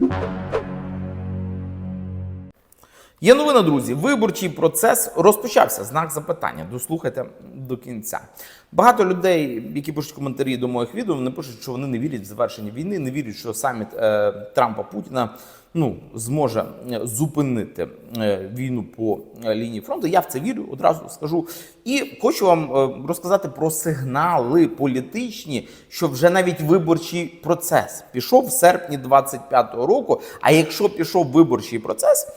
Música Є новина, друзі. Виборчий процес розпочався. Знак запитання. Дослухайте до кінця. Багато людей, які пишуть коментарі до моїх відео, вони пишуть, що вони не вірять в завершення війни, не вірять, що саміт е, Трампа Путіна ну зможе е, зупинити е, війну по е, лінії фронту. Я в це вірю, одразу скажу. І хочу вам е, розказати про сигнали політичні, що вже навіть виборчий процес пішов в серпні 25-го року. А якщо пішов виборчий процес.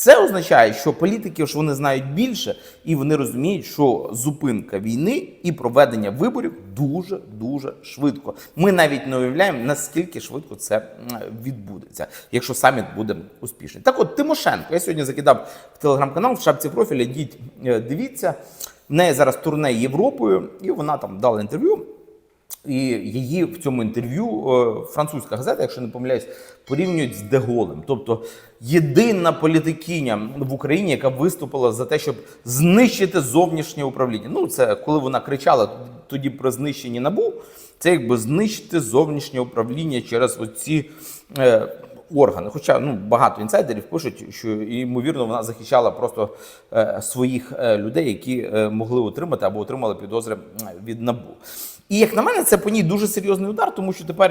Це означає, що політики ж вони знають більше, і вони розуміють, що зупинка війни і проведення виборів дуже дуже швидко. Ми навіть не уявляємо, наскільки швидко це відбудеться, якщо саміт буде успішний. Так, от Тимошенко, я сьогодні закидав в телеграм-канал в шапці профіля. Йдіть, е, дивіться. В неї зараз турне Європою, і вона там дала інтерв'ю. І її в цьому інтерв'ю е, французька газета, якщо не помиляюсь, порівнюють з Деголем. Тобто єдина політикиня в Україні, яка виступила за те, щоб знищити зовнішнє управління. Ну, це коли вона кричала тоді про знищення набу, це якби знищити зовнішнє управління через оці. Органи, хоча ну багато інсайдерів пишуть, що ймовірно вона захищала просто е, своїх е, людей, які е, могли отримати або отримали підозри від набу. І як на мене, це по ній дуже серйозний удар, тому що тепер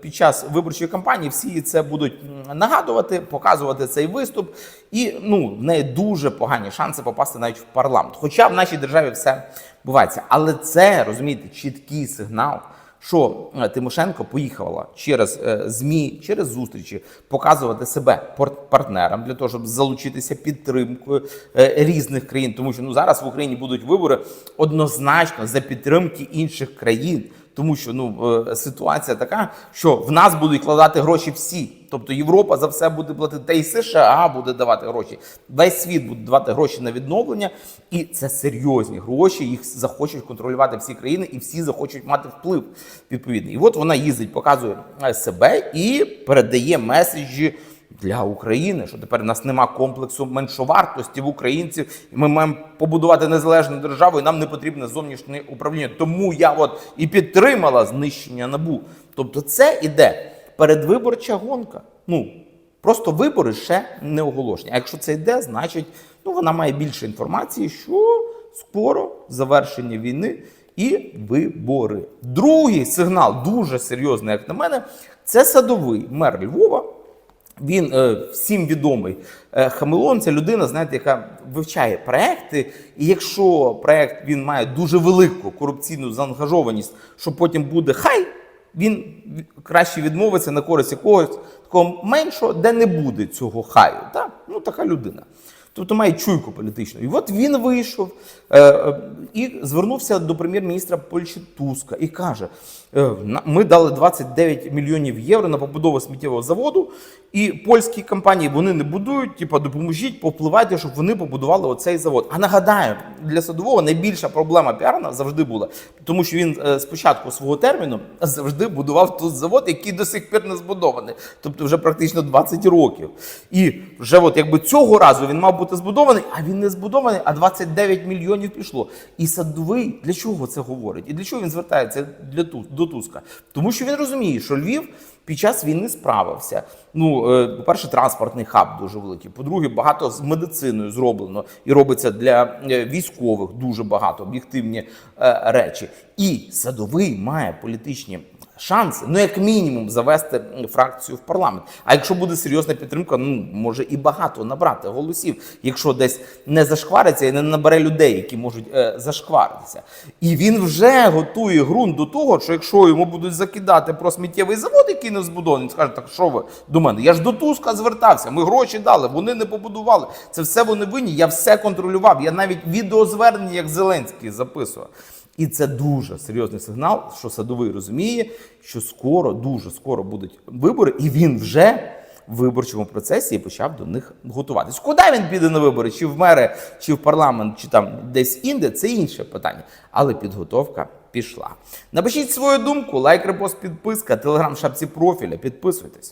під час виборчої кампанії всі це будуть нагадувати, показувати цей виступ, і ну в неї дуже погані шанси попасти навіть в парламент. Хоча в нашій державі все бувається, але це розумієте чіткий сигнал. Що е, Тимошенко поїхала через е, змі, через зустрічі показувати себе партнерам для того, щоб залучитися підтримкою е, різних країн, тому що ну зараз в Україні будуть вибори однозначно за підтримки інших країн. Тому що ну е, ситуація така, що в нас будуть кладати гроші всі. Тобто Європа за все буде платити, та й США буде давати гроші. Весь світ буде давати гроші на відновлення, і це серйозні гроші. Їх захочуть контролювати всі країни, і всі захочуть мати вплив відповідний. І от вона їздить, показує е, себе і передає меседжі для України, що тепер у нас нема комплексу меншовартості в українців, і ми маємо побудувати незалежну державу, і нам не потрібне зовнішнє управління. Тому я от і підтримала знищення набу. Тобто, це іде передвиборча гонка. Ну просто вибори ще не оголошені. А якщо це йде, значить ну вона має більше інформації, що скоро завершення війни. І вибори. Другий сигнал дуже серйозний, як на мене, це садовий мер Львова. Він е, всім відомий е, Хамелон. Це людина, знаєте, яка вивчає проекти. І якщо проект він має дуже велику корупційну заангажованість, що потім буде хай, він краще відмовиться на користь якогось такого меншого, де не буде цього хаю. Так? Ну така людина. Тобто має чуйку політичну. І от він вийшов е, е, і звернувся до прем'єр-міністра Польщі Туска і каже: е, ми дали 29 мільйонів євро на побудову сміттєвого заводу, і польські компанії вони не будують, типа допоможіть, повпливайте, щоб вони побудували оцей завод. А нагадаю, для садового найбільша проблема піарна завжди була, тому що він спочатку свого терміну завжди будував тут завод, який до сих пір не збудований, тобто вже практично 20 років. І вже от якби цього разу він мав бути збудований, а він не збудований, а 29 мільйонів пішло. І садовий для чого це говорить? І для чого він звертається для до Туска? Тому що він розуміє, що Львів під час війни справився. Ну, е, по-перше, транспортний хаб дуже великий. По-друге, багато з медициною зроблено і робиться для е, військових дуже багато об'єктивні е, речі. І садовий має політичні шанси, ну як мінімум, завести фракцію в парламент. А якщо буде серйозна підтримка, ну може і багато набрати голосів, якщо десь не зашквариться і не набере людей, які можуть е, зашкваритися. І він вже готує ґрунт до того, що якщо йому будуть закидати про сміттєвий завод, який не збудований, він скаже, так що ви до мене? Я ж до Туска звертався, ми гроші дали, вони не побудували. Це все вони винні. Я все контролював. Я навіть відеозвернення, як Зеленський, записував. І це дуже серйозний сигнал, що садовий розуміє, що скоро, дуже скоро будуть вибори, і він вже в виборчому процесі почав до них готуватись. Куди він піде на вибори? Чи в мери, чи в парламент, чи там десь інде, це інше питання. Але підготовка пішла. Напишіть свою думку, лайк, репост, підписка, телеграм, шапці профіля, підписуйтесь.